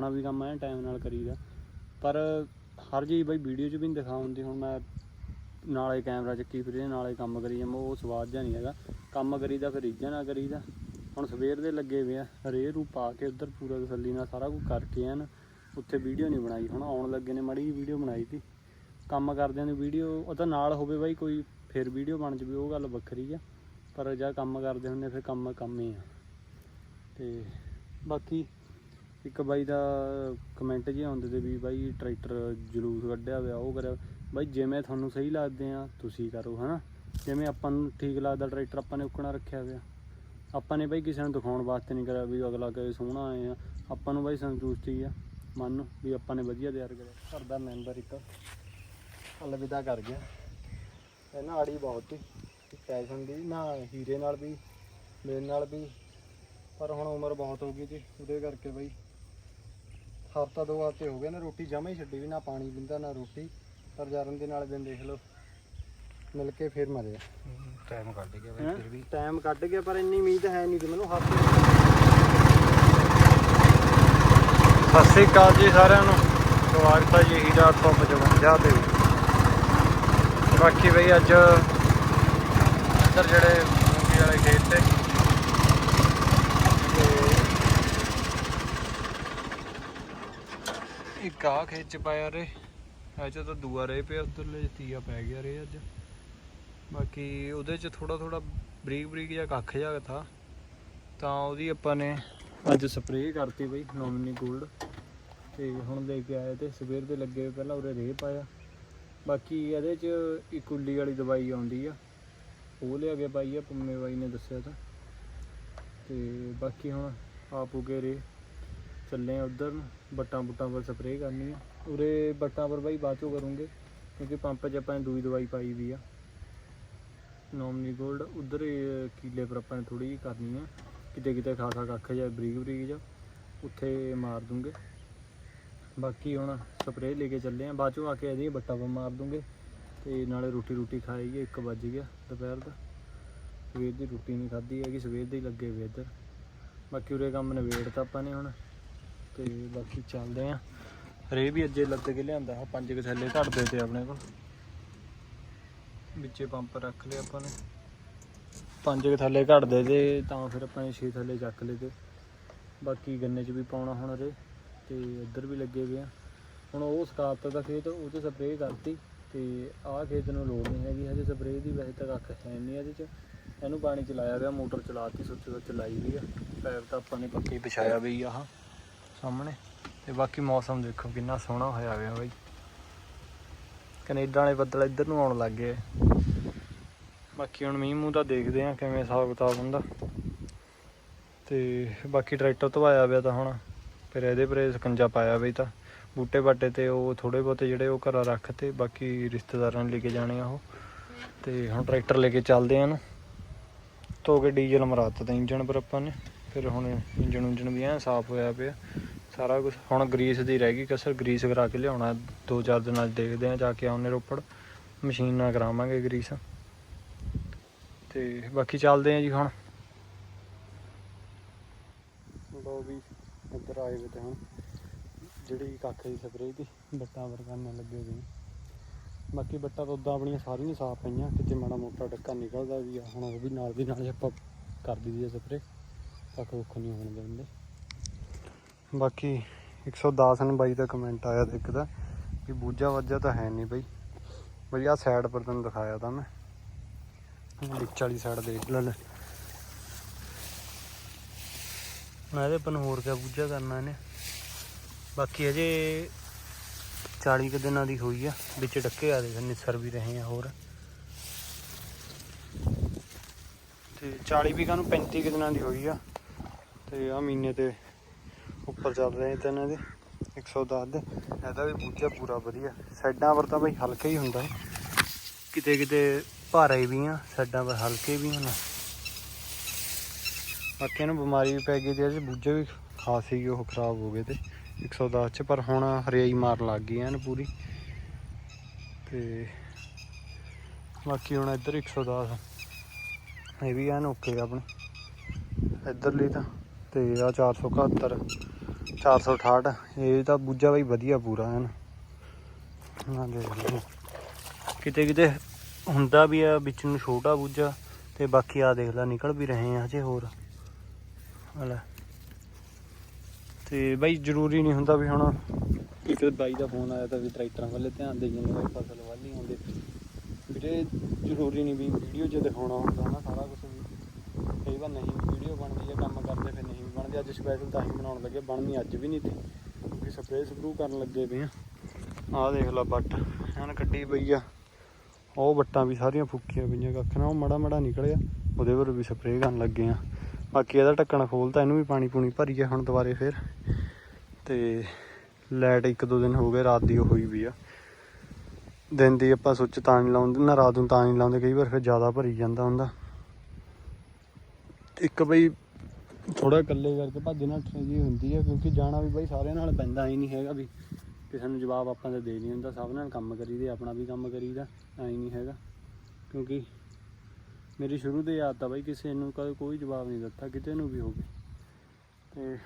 ਆਪਣਾ ਵੀ ਕੰਮ ਐ ਟਾਈਮ ਨਾਲ ਕਰੀਦਾ। ਪਰ ਹਰ ਚੀਜ਼ ਬਾਈ ਵੀਡੀਓ 'ਚ ਵੀ ਨਹੀਂ ਦਿਖਾਉਂਦੀ ਹੁਣ ਮੈਂ ਨਾਲੇ ਕੈਮਰਾ ਚੱਕੀ ਫਿਰੇ, ਨਾਲੇ ਕੰਮ ਕਰੀ ਜਾਂਦਾ, ਉਹ ਸਵਾਦ ਜਿਹਾ ਨਹੀਂ ਹੈਗਾ। ਕੰਮ ਕਰੀਦਾ, ਫਿਰ ਇੱਜਾ ਨਾ ਕਰੀਦਾ। ਹੁਣ ਸਵੇਰ ਦੇ ਲੱਗੇ ਵੇ ਆ, ਰੇ ਰੂ ਪਾ ਕੇ ਉਧਰ ਪੂਰਾ ਤਸੱਲੀ ਨਾਲ ਸਾਰਾ ਕੁਝ ਕਰਕੇ ਐਨ ਉੱਥੇ ਵੀਡੀਓ ਨਹੀਂ ਬਣਾਈ। ਹੁਣ ਆਉਣ ਲੱਗੇ ਨੇ, ਮੜੀ ਵੀਡੀਓ ਬਣਾਈ ਤੀ ਕੰਮ ਕਰਦਿਆਂ ਦੀ ਵੀਡੀਓ ਉਹ ਤਾਂ ਨਾਲ ਹੋਵੇ ਬਾਈ, ਕੋਈ ਫਿਰ ਵੀਡੀਓ ਬਣ ਜਵੇ, ਉਹ ਗੱਲ ਵੱਖਰੀ ਆ। ਪਰ ਜਾਂ ਕੰਮ ਕਰਦੇ ਹੁੰਦੇ ਫਿਰ ਕੰਮ ਕੰਮ ਹੀ ਆ। ਤੇ ਬਾਕੀ ਇੱਕ ਬਾਈ ਦਾ ਕਮੈਂਟ ਜਿਹਾ ਆਉਂਦੇ ਤੇ ਵੀ ਬਾਈ ਟਰੈਕਟਰ ਜਲੂਸ ਕੱਢਿਆ ਹੋਇਆ, ਉਹ ਕਰਿਆ ਬਾਈ ਜਿਵੇਂ ਤੁਹਾਨੂੰ ਸਹੀ ਲੱਗਦੇ ਆ, ਤੁਸੀਂ ਕਰੋ, ਹਨਾ? ਜਿਵੇਂ ਆਪਾਂ ਨੂੰ ਠੀਕ ਲੱਗਦਾ ਟਰੈਕਟਰ ਆਪਾਂ ਨੇ ਉੱਕਣਾ ਰੱਖਿਆ ਹੋਇਆ। ਆਪਾਂ ਨੇ ਬਾਈ ਕਿਸੇ ਨੂੰ ਦਿਖਾਉਣ ਵਾਸਤੇ ਨਹੀਂ ਕਰਿਆ ਵੀ ਅਗਲਾ ਕਹੇ ਸੋਹਣਾ ਆਏ ਆ। ਆਪਾਂ ਨੂੰ ਬਾਈ ਸੰਤੁਸ਼ਟੀ ਆ, ਮਨ ਨੂੰ ਵੀ ਆਪਾਂ ਨੇ ਵਧੀਆ ਤਿਆਰ ਕਰਿਆ। ਘਰ ਦਾ ਮੈਂਬਰ ਇੱਕ, ਅਲਵਿਦਾ ਕਰ ਗਿਆ। ਇਹਨਾਂ ਆੜੀ ਬਹੁਤ ਸੀ ਫੈਸ਼ਨ ਦੀ, ਨਾ ਹੀਰੇ ਨਾਲ ਵੀ ਮੇਰੇ ਨਾਲ ਵੀ, ਪਰ ਹੁਣ ਉਮਰ ਬਹੁਤ ਹੋ ਗਈ ਜੀ, ਉਹਦੇ ਕਰਕੇ ਬਈ ਹਫਤਾ ਦੋ ਹਫ਼ਤੇ ਹੋ ਗਏ ਨਾ ਰੋਟੀ ਜਮਾ ਹੀ ਛੱਡੀ ਵੀ ਨਾ ਪਾਣੀ ਪੀਂਦਾ ਨਾ ਰੋਟੀ। ਪਰ ਜਰਨ ਦੇ ਨਾਲ ਦਿਨ ਦੇਖ ਲਓ ਮਿਲ ਕੇ ਫੇਰ ਮਰਿਆ ਟਾਈਮ ਕੱਢ ਗਿਆ? ਬਾਈ ਫਿਰ ਵੀ। ਟਾਈਮ ਕੱਢ ਗਿਆ ਪਰ ਇੰਨੀ ਉਮੀਦ ਹੈ ਨਹੀਂ ਸੀ ਮੈਨੂੰ ਹੱਥ ਸਤਿ ਸ੍ਰੀ ਅਕਾਲ ਜੀ ਸਾਰਿਆਂ ਨੂੰ। ਸਵਾਗਤ ਹੈ ਜੀ ਹੀਰਾ 855 ਤੇ। ਬਾਕੀ ਬਈ ਅੱਜ ਇੱਧਰ ਜਿਹੜੇ ਮੂੰਗੀ ਵਾਲੇ ਖੇਤ ਤੇ ਇੱਕ ਆ ਖਿੱਚ ਪਾਇਆ ਰੇ। ਅੱਜ ਤਾਂ ਦੂਆ ਰੇ ਪਿਆ, ਉਧਰਲੇ ਤੀਆ ਪੈ ਗਿਆ ਰੇ ਅੱਜ। ਬਾਕੀ ਉਹਦੇ ਚ ਥੋੜਾ ਥੋੜਾ ਬਰੀਕ ਬਰੀਕ ਜਿਹਾ ਕੱਖ ਜਿਹਾ ਥਾ ਤਾਂ ਉਹਦੀ ਆਪਾਂ ਨੇ ਅੱਜ ਸਪਰੇਅ ਕਰਤੀ ਬਈ, ਨੋਮਨੀ ਗੋਲਡ। ਤੇ ਹੁਣ ਲੈ ਕੇ ਆਏ ਤੇ ਸਵੇਰ ਦੇ ਲੱਗੇ ਪਹਿਲਾਂ ਉਰੇ ਰੇਹ ਪਾਇਆ। ਬਾਕੀ ਇਹਦੇ ਚ ਇੱਕ ਉੱਲੀ ਵਾਲੀ ਦਵਾਈ ਆਉਂਦੀ ਆ। ਉਹ ਲਿਆ ਕੇ ਪਾਈ ਆ, ਪੰਮੇ ਬਾਈ ਨੇ ਦੱਸਿਆ ਤਾਂ। ਤੇ ਬਾਕੀ ਹੁਣ ਆਪ ਉਗੇ ਰੇ। ਚੱਲੇ ਆ ਉਧਰ ਨੂੰ, ਬੱਟਾਂ ਬੁੱਟਾਂ ਪਰ ਸਪਰੇਅ ਕਰਨੀ ਆ। ਉਰੇ ਬੱਟਾਂ ਪਰ ਬਾਈ ਬਾਅਦ ਚੋਂ ਕਰੂੰਗੇ, ਕਿਉਂਕਿ ਪੰਪ 'ਚ ਆਪਾਂ ਨੇ ਦੂਈ ਦਵਾਈ ਪਾਈ ਵੀ ਆ। ਨੋਮਨੀ ਗੋਲਡ, ਉਧਰ ਕੀਲੇ ਪਰ ਆਪਾਂ ਨੇ ਥੋੜੀ ਜਿਹੀ ਕਰਨੀ ਆ। ਕਿਤੇ ਕਿਤੇ ਖਾਸਾ ਕੱਖ ਜਾਂ, ਬਰੀਕ ਬਰੀਕ ਜਾਂ, ਉੱਥੇ ਮਾਰ ਦੂੰਗੇ। ਬਾਕੀ ਹੁਣ ਸਪਰੇਅ ਲੈ ਕੇ ਚੱਲੇ ਆ। ਬਾਅਦ ਚੋਂ ਆ ਕੇ ਇਹਦੀ ਬੱਟਾ ਪਰ ਮਾਰ ਦੂੰਗੇ। ਤੇ ਨਾਲੇ ਰੋਟੀ ਰੋਟੀ ਖਾਈਏ 1 ਵੱਜ ਗਿਆ ਦੁਪਹਿਰ ਦਾ। ਸਵੇਰ ਦੀ ਰੋਟੀ ਨਹੀਂ ਖਾਧੀ ਹੈਗੀ, ਸਵੇਰ ਦੇ ਹੀ ਲੱਗੇ ਵੇ ਇੱਧਰ। ਬਾਕੀ ਉਰੇ ਕੰਮ ਨਵੇੜਤਾ ਆਪਾਂ ਨੇ ਹੁਣ। ਤੇ ਬਾਕੀ ਚੱਲਦੇ ਆ। ਰੇ ਵੀ ਅੱਜੇ ਲੱਦ ਕੇ ਲਿਆਂਦਾ ਆ ਪੰਜ ਕੁ ਥੈਲੇ ਘੜਦੇ ਤੇ ਆਪਣੇ ਕੋਲ। ਵਿੱਚੇ ਪੰਪ ਰੱਖ ਲਿਆ ਆਪਾਂ ਨੇ। ਪੰਜ ਕੁ ਥੱਲੇ ਘੜਦੇ ਤੇ ਤਾਂ ਫਿਰ ਆਪਾਂ ਨੇ 6 ਥੱਲੇ ਚੱਕ ਲਏ ਤੇ। ਬਾਕੀ ਗੰਨੇ 'ਚ ਵੀ ਪਾਉਣਾ ਹੁਣ ਰੇ, ਤੇ ਇੱਧਰ ਵੀ ਲੱਗੇ ਹੋਏ ਆ। ਹੁਣ ਉਹ ਸਕਾਤ ਦਾ ਖੇਤ, ਉਹ 'ਚ ਸਪਰੇਅ ਕਰਤੀ, ਤੇ ਆਹ ਖੇਤ ਨੂੰ ਲੋੜ ਨਹੀਂ ਹੈਗੀ, ਹਜੇ ਸਪਰੇਅ ਦੀ ਵੈਸੇ ਤਾਂ ਕੱਖ ਹੈ ਨਹੀਂ ਇਹਦੇ 'ਚ। ਇਹਨੂੰ ਪਾਣੀ ਚਲਾਇਆ ਗਿਆ ਮੋਟਰ ਚਲਾਤੀ ਸੁੱਚੇ ਸੁੱਚ ਲਾਈ ਵੀ ਆ। ਪੈਰ ਤਾਂ ਆਪਾਂ ਨੇ ਪੱਕੀ ਵਿਛਾਇਆ ਵੀ ਆਹ। ਸਾਹਮਣੇ। ਤੇ ਬਾਕੀ ਮੌਸਮ ਦੇਖੋ ਕਿੰਨਾ ਸੋਹਣਾ ਹੋਇਆ ਹੋਇਆ ਬਾਈ। ਕੈਨੇਡਾ ਵਾਲੇ ਬੱਦਲ ਇੱਧਰ ਨੂੰ ਆਉਣ ਲੱਗ ਗਏ। ਬਾਕੀ ਹੁਣ ਮੀਂਹ ਮੂੰਹ ਤਾਂ ਦੇਖਦੇ ਆ ਕਿਵੇਂ ਹਿਸਾਬ ਕਿਤਾਬ ਹੁੰਦਾ। ਤੇ ਬਾਕੀ ਟਰੈਕਟਰ ਧਵਾਇਆ ਪਿਆ ਤਾਂ ਹੁਣ। ਫਿਰ ਇਹਦੇ ਪਰੇ ਸਕੰਜਾ ਪਾਇਆ ਬਈ ਤਾਂ। ਬੂਟੇ ਬਾਟੇ ਤੇ ਉਹ ਥੋੜੇ ਬਹੁਤੇ ਜਿਹੜੇ ਉਹ ਘਰਾਂ ਰੱਖਤੇ ਬਾਕੀ ਰਿਸ਼ਤੇਦਾਰਾਂ ਨੇ ਲੈ ਕੇ ਜਾਣੇ ਆ ਉਹ। ਤੇ ਹੁਣ ਟਰੈਕਟਰ ਲੈ ਕੇ ਚੱਲਦੇ ਆ ਇਹਨੂੰ। ਧੋ ਕੇ ਡੀਜ਼ਲ ਮਰਾਤਾ ਤਾਂ ਇੰਜਣ ਪਰ ਆਪਾਂ ਨੇ। ਫਿਰ ਹੁਣ ਇੰਜਣ ਉਂਜਣ ਵੀ ਐ ਸਾਫ਼ ਹੋਇਆ ਪਿਆ। ਸਾਰਾ ਕੁਝ ਹੁਣ ਗਰੀਸ ਦੀ ਰਹਿ ਗਈ ਕਸਰ, ਗਰੀਸ ਕਰਾ ਕੇ ਲਿਆਉਣਾ। ਦੋ ਚਾਰ ਦਿਨਾਂ 'ਚ ਦੇਖਦੇ ਆ, ਜਾ ਕੇ ਆਉਣੇ ਰੋਪੜ। ਮਸ਼ੀਨ ਨਾਲ ਕਰਾਵਾਂਗੇ ਗਰੀਸ। ਤੇ ਬਾਕੀ ਚੱਲਦੇ ਆ ਜੀ ਹੁਣ। ਲੋ ਵੀ, ਇੱਧਰ ਆਏ ਵੇ ਤੇ ਹੁਣ। ਜਿਹੜੀ ਕੱਖ ਦੀ ਸਪਰੇਅ ਦੀ ਬੱਟਾਂ ਪਰ ਲੱਗੇ ਹੋਏ ਬਾਕੀ ਬੱਟਾਂ ਤਾਂ ਉਦਾਂ ਆਪਣੀਆਂ ਸਾਰੀਆਂ ਸਾਫ਼ ਪਈਆਂ, ਕਿਤੇ ਮਾੜਾ ਮੋਟਾ ਡੱਕਾ ਨਿਕਲਦਾ ਵੀ ਆ, ਹੁਣ ਉਹ ਵੀ ਨਾਲ ਦੀ ਨਾਲ ਹੀ ਆਪਾਂ ਕਰ ਦਈਦੀ ਆ ਸਪਰੇਅ। ਕੱਖ ਕੁੱਖ ਨਹੀਂ ਹੋਣ ਦਿੰਦੇ। ਬਾਕੀ 110 ਨੂੰ ਬਾਈ ਦਾ ਕਮੈਂਟ ਆਇਆ ਤੇ ਇੱਕ ਦਾ ਵੀ ਬੂਝਾ ਵੱਜਾ ਤਾਂ ਹੈ ਨਹੀਂ ਬਈ। ਬਈ ਆਹ ਸਾਈਡ ਪਰ ਤੈਨੂੰ ਦਿਖਾਇਆ ਤਾਂ ਮੈਂ। ਵਿੱਚ ਵਾਲੀ ਸਾਈਡ ਦੇਖ ਲੈ ਲੈ। ਮੈਂ ਇਹਦੇ ਪਰ ਨੂੰ ਹੋਰ ਕਿਆ ਬੂਝਾ ਕਰਨਾ ਇਹਨੇ। ਬਾਕੀ ਅਜੇ 40 ਕੁ ਦਿਨਾਂ ਦੀ ਹੋਈ ਆ, ਵਿੱਚ ਡੱਕੇ ਆ ਦੇਖ, ਨਿਸਰ ਵੀ ਰਹੇ ਆ ਹੋਰ। ਤੇ 40 ਵੀ ਨੂੰ 35 ਕੁ ਦਿਨਾਂ ਦੀ ਹੋਈ ਆ। ਤੇ ਆ ਮਹੀਨੇ ਤੇ ਉੱਪਰ ਚੱਲ ਰਹੇ ਤੇ ਇਹਨਾਂ ਦੇ 110 ਦੇ। ਇਹਦਾ ਵੀ ਬੂਝਾ ਪੂਰਾ ਵਧੀਆ। ਸਾਈਡਾਂ ਪਰ ਤਾਂ ਬਈ ਹਲਕਾ ਹੀ ਹੁੰਦਾ। ਕਿਤੇ ਕਿਤੇ ਭਾਰੇ ਵੀ ਆ ਸਾਈਡਾਂ ਪਰ ਹਲਕੇ ਵੀ ਹਨ ਬਾਕੀ ਇਹਨੂੰ ਬਿਮਾਰੀ ਵੀ ਪੈ ਗਈ ਤੇ ਇਹਦੇ ਬੂਝੇ ਵੀ ਖਾਸ ਹੀ ਉਹ ਖਰਾਬ ਹੋ ਗਏ ਤੇ। 110 ਚ, ਪਰ ਹੁਣ ਹਰਿਆਈ ਮਾਰ ਲੱਗ ਗਈ ਐਨ ਪੂਰੀ। ਤੇ ਬਾਕੀ ਹੁਣ ਇੱਧਰ 110 ਇਹ ਵੀ ਐਨ ਓਕੇ ਆਪਣੇ। ਇੱਧਰ ਲਈ ਤਾਂ ਤੇ ਆ 471 468 ਇਹ ਤਾਂ ਬੂਜਾ ਬਾਈ ਵਧੀਆ ਪੂਰਾ ਹੈ ਨਾ। ਦੇਖ ਲਓ ਕਿਤੇ ਕਿਤੇ ਹੁੰਦਾ ਵੀ ਆ, ਵਿੱਚ ਨੂੰ ਛੋਟਾ ਬੂਜਾ ਤੇ ਬਾਕੀ ਆ ਦੇਖ ਲੈ, ਨਿਕਲ ਵੀ ਰਹੇ ਆ ਹਜੇ ਹੋਰ। ਆ ਤੇ ਬਾਈ ਜ਼ਰੂਰੀ ਨਹੀਂ ਹੁੰਦਾ ਵੀ ਹੁਣ ਇੱਕ ਬਾਈ ਦਾ ਫੋਨ ਆਇਆ ਤਾਂ ਵੀ ਟਰੈਕਟਰਾਂ ਵੱਲੇ ਧਿਆਨ ਦੇ ਜਾਂਦੇ ਬਾਈ ਫਸਲ ਵੱਲ ਨਹੀਂ ਆਉਂਦੇ। ਵੀਰੇ, ਜ਼ਰੂਰੀ ਨਹੀਂ ਵੀ ਵੀਡੀਓ 'ਚ ਦਿਖਾਉਣਾ ਹੁੰਦਾ ਨਾ ਸਾਰਾ ਕੁਝ ਵੀ। ਕਈ ਵਾਰ ਨਹੀਂ, ਵੀਡੀਓ ਬਣਦੀ ਹੈ ਕੰਮ ਕਰਦੇ ਫਿਰ ਨਹੀਂ ਅੱਜ ਸਪੈਸ਼ਲ ਤਾਂ ਹੀ ਬਣਾਉਣ ਲੱਗੇ, ਬਣਨੀ ਅੱਜ ਵੀ ਨਹੀਂ ਤੇ। ਕਿਉਂਕਿ ਸਪਰੇਅ ਸਪਰੂ ਕਰਨ ਲੱਗੇ ਪਏ ਆ। ਆਹ ਦੇਖ ਲਾ ਬੱਟ ਐਨ ਕੱਢੀ ਪਈ ਆ। ਉਹ ਬੱਟਾਂ ਵੀ ਸਾਰੀਆਂ ਫੁੱਕੀਆਂ ਪਈਆਂ, ਕੱਖ ਨਾ ਉਹ ਮੜਾ ਮੜਾ ਨਿਕਲਿਆ, ਉਹਦੇ ਪਰ ਵੀ ਸਪਰੇਅ ਕਰਨ ਲੱਗੇ ਆ। ਬਾਕੀ ਇਹਦਾ ਢੱਕਣ ਖੋਲਤਾ ਇਹਨੂੰ ਵੀ ਪਾਣੀ ਪੂਣੀ ਭਰੀ ਭਰੀਏ ਹੁਣ ਦੁਬਾਰੇ ਫੇਰ। ਤੇ ਲਾਈਟ ਇੱਕ ਦੋ ਦਿਨ ਹੋ ਗਏ, ਰਾਤ ਦੀ ਉਹ ਹੋਈ ਵੀ ਆ। ਦਿਨ ਦੀ ਆਪਾਂ ਸੁੱਚ ਤਾਂ ਨਹੀਂ ਲਾਉਂਦੇ, ਨਾ ਰਾਤ ਨੂੰ ਤਾਂ ਨਹੀਂ ਲਾਉਂਦੇ, ਕਈ ਵਾਰ ਫਿਰ ਜ਼ਿਆਦਾ ਭਰੀ ਜਾਂਦਾ ਹੁੰਦਾ। ਇੱਕ ਬਈ ਥੋੜਾ ਇਕੱਲੇ ਕਰਕੇ ਭੱਜ ਨੱਠ ਜੀ ਹੁੰਦੀ ਹੈ, ਕਿਉਂਕਿ ਜਾਣਾ ਵੀ ਬਈ ਸਾਰਿਆਂ ਨਾਲ ਪੈਂਦਾ ਹੀ ਨਹੀਂ ਹੈਗਾ ਵੀ ਕਿਸੇ ਨੂੰ ਜਵਾਬ ਆਪਾਂ ਤਾਂ ਦੇ ਨਹੀਂ ਹੁੰਦਾ ਸਭ ਨਾਲ ਕੰਮ ਕਰੀਦੇ, ਆਪਣਾ ਵੀ ਕੰਮ ਕਰੀਦਾ, ਐਂ ਨਹੀਂ ਹੈਗਾ। ਕਿਉਂਕਿ ਮੇਰੀ ਸ਼ੁਰੂ ਤੋਂ ਹੀ ਆਦਤ ਆ ਬਈ ਕਿਸੇ ਨੂੰ ਕਦੇ ਕੋਈ ਜਵਾਬ ਨਹੀਂ ਦਿੱਤਾ, ਕਿਤੇ ਨੂੰ ਵੀ ਹੋਵੇ ਤੇ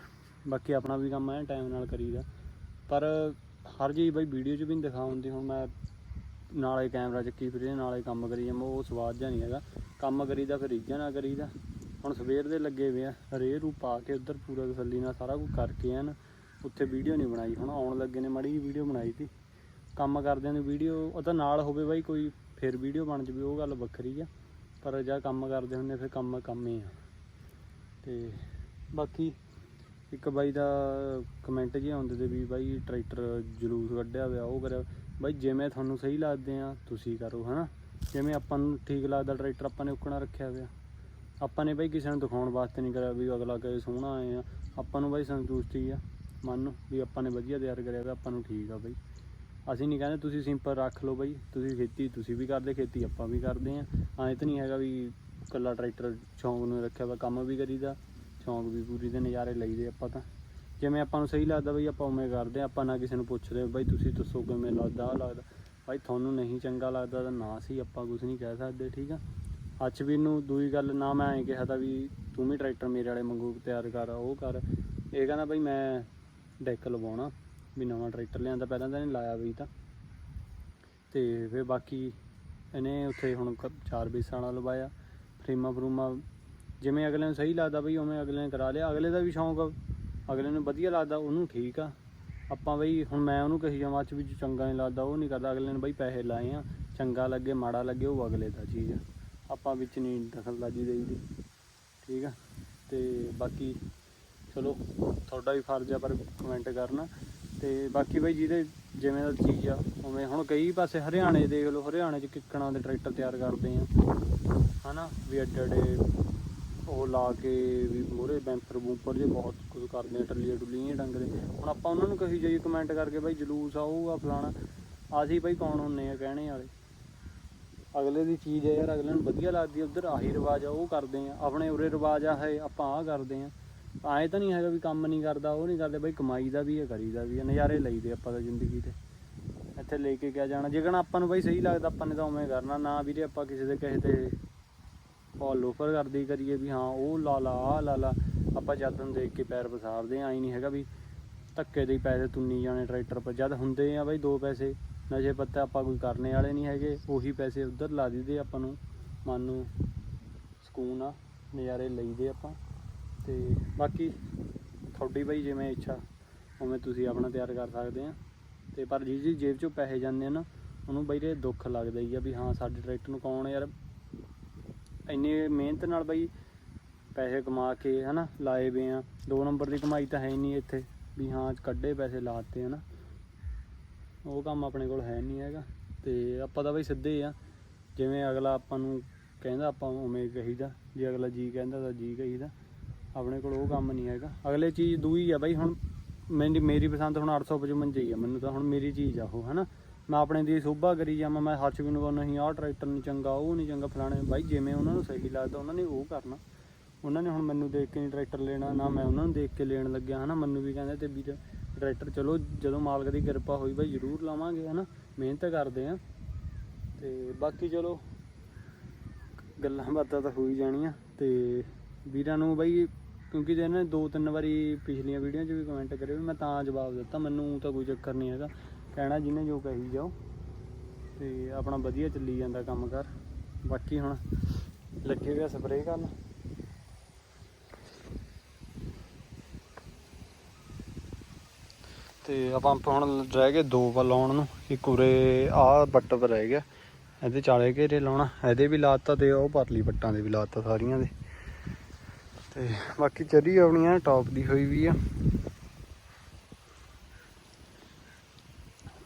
ਬਾਕੀ ਆਪਣਾ ਵੀ ਕੰਮ ਐ ਟਾਈਮ ਨਾਲ ਕਰੀਦਾ। ਪਰ ਹਰ ਚੀਜ਼ ਬਾਈ ਵੀਡੀਓ 'ਚ ਵੀ ਨਹੀਂ ਦਿਖਾਉਂਦੀ ਹੁਣ ਮੈਂ ਨਾਲੇ ਕੈਮਰਾ ਚੱਕੀ ਫਿਰੇ, ਨਾਲੇ ਕੰਮ ਕਰੀ ਜਾਵਾਂ ਉਹ ਸਵਾਦ ਜਿਹਾ ਨਹੀਂ ਹੈਗਾ। ਕੰਮ ਕਰੀਦਾ, ਫਿਰ ਇੱਜ਼ਾ ਨਾਲ ਕਰੀਦਾ। ਹੁਣ ਸਵੇਰ ਦੇ ਲੱਗੇ ਹੋਏ ਆ ਰੇਹ ਰੂ ਪਾ ਕੇ ਉੱਧਰ ਪੂਰਾ ਤਸੱਲੀ ਨਾਲ ਸਾਰਾ ਕੁਝ ਕਰਕੇ ਐਨ ਉੱਥੇ ਵੀਡੀਓ ਨਹੀਂ ਬਣਾਈ, ਹੁਣ ਆਉਣ ਲੱਗੇ ਨੇ, ਮਾੜੀ ਜੀ ਵੀਡੀਓ ਬਣਾਈ ਸੀ। ਕੰਮ ਕਰਦਿਆਂ ਦੀ ਵੀਡੀਓ, ਉਹ ਤਾਂ ਨਾਲ ਹੋਵੇ ਬਾਈ, ਕੋਈ ਫਿਰ ਵੀਡੀਓ ਬਣ ਜਵੇ, ਉਹ ਗੱਲ ਵੱਖਰੀ ਆ। ਪਰ ਜਾਂ ਕੰਮ ਕਰਦੇ ਹੁੰਦੇ, ਫਿਰ ਕੰਮ ਕੰਮ ਹੀ ਆ। ਤੇ ਬਾਕੀ ਇੱਕ ਬਾਈ ਦਾ ਕਮੈਂਟ ਜਿਹਾ ਆਉਂਦੇ ਤੇ ਵੀ ਬਾਈ ਟਰੈਕਟਰ ਜਲੂਸ ਕੱਢਿਆ ਹੋਇਆ, ਉਹ ਕਰਿਆ, ਬਾਈ ਜਿਵੇਂ ਤੁਹਾਨੂੰ ਸਹੀ ਲੱਗਦੇ ਆ, ਤੁਸੀਂ ਕਰੋ, ਹਨਾ? ਜਿਵੇਂ ਆਪਾਂ ਨੂੰ ਠੀਕ ਲੱਗਦਾ, ਟਰੈਕਟਰ ਆਪਾਂ ਨੇ ਉਕਣਾ ਰੱਖਿਆ ਹੋਇਆ। ਆਪਾਂ ਨੇ ਬਾਈ ਕਿਸੇ ਨੂੰ ਦਿਖਾਉਣ ਵਾਸਤੇ ਨਹੀਂ ਕਰਿਆ ਵੀ ਅਗਲਾ ਕਹੇ ਸੋਹਣਾ ਆਏ ਆ। ਆਪਾਂ ਨੂੰ ਬਾਈ ਸੰਤੁਸ਼ਟੀ ਆ, ਮਨ ਨੂੰ ਵੀ ਆਪਾਂ ਨੇ ਵਧੀਆ ਤਿਆਰ ਕਰਿਆ ਹੋਇਆ ਆਪਾਂ ਨੂੰ ਠੀਕ ਆ ਬਾਈ। ਅਸੀਂ ਨਹੀਂ ਕਹਿੰਦੇ ਤੁਸੀਂ ਸਿੰਪਲ ਰੱਖ ਲਓ ਬਾਈ, ਤੁਸੀਂ ਖੇਤੀ, ਤੁਸੀਂ ਵੀ ਕਰਦੇ, ਖੇਤੀ ਆਪਾਂ ਵੀ ਕਰਦੇ ਆ। ਐਂ ਤਾਂ ਨਹੀਂ ਹੈਗਾ ਵੀ ਇਕੱਲਾ ਟਰੈਕਟਰ ਸ਼ੌਂਕ ਨੂੰ ਰੱਖਿਆ ਵਾ, ਕੰਮ ਵੀ ਕਰੀਦਾ, ਸ਼ੌਂਕ ਵੀ ਪੂਰੀ ਦੇ ਨਜ਼ਾਰੇ ਲਈਦੇ ਆਪਾਂ ਤਾਂ। ਜਿਵੇਂ ਆਪਾਂ ਨੂੰ ਸਹੀ ਲੱਗਦਾ ਬਈ ਆਪਾਂ ਉਵੇਂ ਕਰਦੇ ਹਾਂ। ਆਪਾਂ ਨਾ ਕਿਸੇ ਨੂੰ ਪੁੱਛਦੇ ਬਈ ਤੁਸੀਂ ਦੱਸੋ ਕਿਵੇਂ ਲੱਗਦਾ, ਆਹ ਲੱਗਦਾ। ਭਾਈ ਤੁਹਾਨੂੰ ਨਹੀਂ ਚੰਗਾ ਲੱਗਦਾ ਤਾਂ ਨਾ ਸੀ ਆਪਾਂ ਕੁਝ ਨਹੀਂ ਕਹਿ ਸਕਦੇ, ਠੀਕ ਆ? ਅੱਜ ਵੀ ਨੂੰ ਦੂਈ ਗੱਲ ਨਾ ਮੈਂ ਐਂ ਕਿਹਾ ਤਾਂ ਵੀ ਤੂੰ ਵੀ ਟਰੈਕਟਰ ਮੇਰੇ ਵਾਲੇ ਵਾਂਗੂ ਤਿਆਰ ਕਰ ਉਹ ਕਰ। ਇਹ ਕਹਿੰਦਾ ਬਈ ਮੈਂ ਡੈਕ ਲਵਾਉਣਾ ਵੀ ਨਵਾਂ ਟਰੈਕਟਰ ਲਿਆਂਦਾ ਪਹਿਲਾਂ ਤਾਂ ਇਹਨੇ ਲਾਇਆ ਵੀ ਤਾਂ। ਤੇ ਫਿਰ ਬਾਕੀ ਇਹਨੇ ਉੱਥੇ ਹੁਣ ਕ- ਚਾਰ ਬੇਸਾਂ ਵਾਲਾ ਲਵਾਇਆ ਫਰੇਮਾਂ ਫਰੂਮਾਂ ਜਿਵੇਂ ਅਗਲੇ ਨੂੰ ਸਹੀ ਲੱਗਦਾ ਬਈ ਉਵੇਂ ਅਗਲੇ ਨੇ ਕਰਾ ਲਿਆ। ਅਗਲੇ ਦਾ ਵੀ ਸ਼ੌਂਕ ਆ, ਅਗਲੇ ਨੂੰ ਵਧੀਆ ਲੱਗਦਾ ਉਹਨੂੰ ਠੀਕ ਆ। ਆਪਾਂ ਬਈ ਹੁਣ ਮੈਂ ਉਹਨੂੰ ਕਹੀ ਜਾਵਾਂ ਅੱਜ ਵੀ ਚੰਗਾ ਨਹੀਂ ਲੱਗਦਾ ਉਹ ਨਹੀਂ ਕਰਦਾ। ਅਗਲੇ ਨੇ ਬਈ ਪੈਸੇ ਲਾਏ ਆ ਚੰਗਾ ਲੱਗੇ ਮਾੜਾ ਲੱਗੇ ਉਹ ਅਗਲੇ ਦਾ ਚੀਜ਼ ਆ। ਆਪਾਂ ਵਿੱਚ ਨਹੀਂ ਦਖਲਅੰਦਾਜ਼ੀ ਦੇਈਦੀ। ਠੀਕ ਆ? ਤੇ ਬਾਕੀ ਚਲੋ, ਤੁਹਾਡਾ ਵੀ ਫਰਜ਼ ਆ, ਪਰ ਕਮੈਂਟ ਕਰਨਾ। ਤੇ ਬਾਕੀ ਬਈ ਜਿਹਦੇ ਜਿਵੇਂ ਦਾ ਚੀਜ਼ ਆ, ਉਵੇਂ ਹੁਣ ਕਈ ਪਾਸੇ ਹਰਿਆਣੇ ਦੇਖ ਲਓ, ਹਰਿਆਣੇ 'ਚ ਕਿੱਕਣਾ ਦੇ ਟਰੈਕਟਰ ਤਿਆਰ ਕਰਦੇ ਆ। ਹਨਾ? ਵੀ ਅੱਡੇ ਅੱਡੇ ਉਹ ਲਾ ਕੇ ਵੀ ਮੂਹਰੇ ਬੈਂਪਰ ਬੂੰਪਰ ਜੇ ਬਹੁਤ ਕੁਝ ਕਰਦੇ ਆ, ਟੱਲੀਆਂ ਟੁੱਲੀਆਂ ਡੰਗਦੇ ਹੁਣ ਆਪਾਂ ਉਹਨਾਂ ਨੂੰ ਕਹੀ ਜਾਈਏ ਕਮੈਂਟ ਕਰਕੇ ਬਾਈ ਜਲੂਸ ਆਊਗਾ ਫਲਾਣਾ। ਅਸੀਂ ਬਾਈ ਕੌਣ ਹੁੰਨੇ ਆ, ਕਹਿਣੇ ਵਾਲੇ? ਅਗਲੇ ਦੀ ਚੀਜ਼ ਹੈ ਯਾਰ, ਅਗਲੇ ਨੂੰ ਵਧੀਆ ਲੱਗਦੀ ਹੈ, ਉਧਰ ਆਹੀ ਰਿਵਾਜ ਆ, ਉਹ ਕਰਦੇ ਆ, ਆਪਣੇ ਉਰੇ ਰਿਵਾਜ ਆ ਹੈ ਆਪਾਂ ਆਹ ਕਰਦੇ ਆ। ਐਂ ਤਾਂ ਨਹੀਂ ਹੈਗਾ ਵੀ ਕੰਮ ਨਹੀਂ ਕਰਦਾ, ਉਹ ਨਹੀਂ ਕਰਦੇ, ਬਈ ਕਮਾਈ ਦਾ ਵੀ ਹੈ ਕਰੀਦਾ ਵੀ ਹੈ, ਨਜ਼ਾਰੇ ਲਈਦੇ ਆਪਾਂ ਤਾਂ ਜ਼ਿੰਦਗੀ ਤੇ ਇੱਥੇ ਲੈ ਕੇ ਕਿਆ ਜਾਣਾ, ਜੇਕਰ ਆਪਾਂ ਨੂੰ ਬਾਈ ਸਹੀ ਲੱਗਦਾ, ਆਪਾਂ ਨੇ ਤਾਂ ਉਵੇਂ ਕਰਨਾ, ਨਾ ਵੀਰੇ ਆਪਾਂ ਕਿਸੇ ਦੇ ਕਹੇ ਤੇ ਫੋਲੋ ਫਰ ਕਰਦੇ ਕਰੀਏ ਵੀ ਹਾਂ, ਉਹ ਲਾ ਲਾ, ਆਹ ਲਾ ਲਾ, ਆਪਾਂ ਜਦ ਨੂੰ ਦੇਖ ਕੇ ਪੈਰ ਪਸਾਰਦੇ ਆਂ ਨਹੀਂ ਹੈਗਾ ਵੀ ਧੱਕੇ ਦੇ ਪੈਸੇ ਤੁੰਨੀ ਜਾਣੇ ਟਰੈਕਟਰ ਪਰ, ਜਦ ਹੁੰਦੇ ਆ ਬਾਈ ਦੋ ਪੈਸੇ ਨਸ਼ੇ ਪੱਤੇ ਆਪਾਂ ਕੋਈ ਕਰਨੇ ਵਾਲੇ ਨਹੀਂ ਹੈਗੇ, ਉਹੀ ਪੈਸੇ ਉਧਰ ਲਾ ਦਿੱਦੇ ਆਪਾਂ ਨੂੰ, ਮਨ ਨੂੰ ਸਕੂਨ ਆ, ਨਜ਼ਾਰੇ ਲਈਦੇ ਆਪਾਂ। ਤੇ ਬਾਕੀ ਤੁਹਾਡੀ ਬਈ ਜਿਵੇਂ ਇੱਛਾ, ਉਵੇਂ ਤੁਸੀਂ ਆਪਣਾ ਤਿਆਰ ਕਰ ਸਕਦੇ ਆ। ਤੇ ਪਰ ਜੀ ਜੀ ਜੇਬ ਚੋਂ ਪੈਸੇ ਜਾਂਦੇ ਆ ਨਾ, ਉਹਨੂੰ ਬਈ ਦੇ ਦੁੱਖ ਲੱਗਦਾ ਹੀ ਆ ਵੀ ਹਾਂ, ਸਾਡੇ ਟਰੈਕਟਰ ਨੂੰ ਕੌਣ ਯਾਰ? ਇੰਨੀ ਮਿਹਨਤ ਨਾਲ ਬਈ ਪੈਸੇ ਕਮਾ ਕੇ ਹਨਾ, ਲਾਏ ਵੇ ਆ। ਦੋ ਨੰਬਰ ਦੀ ਕਮਾਈ ਤਾਂ ਹੈ ਹੀ ਨਹੀਂ ਇੱਥੇ, ਵੀ ਹਾਂ, ਕੱਢੇ ਪੈਸੇ ਲਾਤੇ ਹਨਾ। ਉਹ ਕੰਮ ਆਪਣੇ ਕੋਲ ਹੈ ਨਹੀਂ ਹੈਗਾ ਤੇ ਆਪਾਂ ਤਾਂ ਬਈ ਸਿੱਧੇ ਆ। ਜਿਵੇਂ ਅਗਲਾ ਆਪਾਂ ਨੂੰ ਕਹਿੰਦਾ ਆਪਾਂ ਉਵੇਂ ਕਹੀਦਾ, ਜੇ ਅਗਲਾ ਜੀ ਕਹਿੰਦਾ ਤਾਂ ਜੀ ਕਹੀਦਾ। ਆਪਣੇ ਕੋਲ ਉਹ ਕੰਮ ਨਹੀਂ ਹੈਗਾ। ਅਗਲੇ ਚੀਜ਼ ਦੂਈ ਆ ਬਾਈ, ਹੁਣ ਮੇਰੀ ਮੇਰੀ ਪਸੰਦ ਹੁਣ 855 ਹੀ ਆ ਮੈਨੂੰ ਤਾਂ ਹੁਣ ਮੇਰੀ ਚੀਜ਼ ਆ ਉਹ, ਹਨਾ। ਮੈਂ ਆਪਣੇ ਦੀ ਸੋਭਾ ਕਰੀ ਜਾਵਾਂ, ਮੈਂ ਹੱਥ ਵੀ ਨੂੰ ਨਹੀਂ ਆਹ ਟਰੈਕਟਰ ਨਹੀਂ ਚੰਗਾ, ਉਹ ਨਹੀਂ ਚੰਗਾ, ਫਲਾਣੇ, ਬਾਈ ਜਿਵੇਂ ਉਹਨਾਂ ਨੂੰ ਸਹੀ ਲੱਗਦਾ, ਉਹਨਾਂ ਨੇ ਉਹ ਕਰਨਾ। ਉਹਨਾਂ ਨੇ ਹੁਣ ਮੈਨੂੰ ਦੇਖ ਕੇ ਨਹੀਂ ਟਰੈਕਟਰ ਲੈਣਾ, ਨਾ ਮੈਂ ਉਹਨਾਂ ਨੂੰ ਦੇਖ ਕੇ ਲੈਣ ਲੱਗਿਆ, ਹਨਾ? ਮੈਨੂੰ ਵੀ ਕਹਿੰਦੇ ਤੇ ਵੀਰ ਟਰੈਕਟਰ ਚਲੋ, ਜਦੋਂ ਮਾਲਕ ਦੀ ਕਿਰਪਾ ਹੋਈ ਬਾਈ ਜ਼ਰੂਰ ਲਾਵਾਂਗੇ, ਹਨਾ? ਮਿਹਨਤ ਕਰਦੇ ਆ। ਤੇ ਬਾਕੀ ਚਲੋ, ਗੱਲਾਂ ਬਾਤਾਂ ਤਾਂ ਹੋਈ ਜਾਣੀਆਂ। ਤੇ ਵੀਰਾਂ ਨੂੰ ਬਾਈ, ਕਿਉਂਕਿ ਜੇ ਨੇ ਦੋ ਤਿੰਨ ਵਾਰੀ ਪਿਛਲੀਆਂ ਵੀਡੀਓ 'ਚ ਵੀ ਕਮੈਂਟ ਕਰੇ ਵੀ ਮੈਂ ਤਾਂ ਜਵਾਬ ਦਿੱਤਾ, ਮੈਨੂੰ ਤਾਂ ਕੋਈ ਚੱਕਰ ਨਹੀਂ ਹੈਗਾ। ਕਹਿਣਾ ਜਿਹਨੇ ਜੋ ਕਹੀ ਜਾਓ। ਤੇ ਆਪਣਾ ਵਧੀਆ ਚੱਲੀ ਜਾਂਦਾ ਕੰਮ ਕਰ। ਬਾਕੀ ਹੁਣ ਲੱਗੇ ਹੋਏ ਸਪਰੇਅ ਕਰਨ। ਤੇ ਆ ਪੰਪ ਹੁਣ ਰਹਿ ਗਏ ਦੋ ਵਾ ਲਾਉਣ ਨੂੰ, ਇੱਕ ਉਰੇ ਆ ਬੱਟ ਪਰ ਰਹਿ ਗਿਆ, ਇਹਦੇ ਚਾਲੇ ਘੇਰੇ ਲਾਉਣਾ, ਇਹਦੇ ਵੀ ਲਾਤਾ ਤੇ ਉਹ ਪਰਲੀ ਪੱਟਾਂ ਦੇ ਵੀ ਲਾਤਾ ਸਾਰੀਆਂ ਦੇ। ਤੇ ਬਾਕੀ ਚਰੀ ਆਉਣੀਆਂ ਟੌਪ ਦੀ ਹੋਈ ਵੀ ਆ।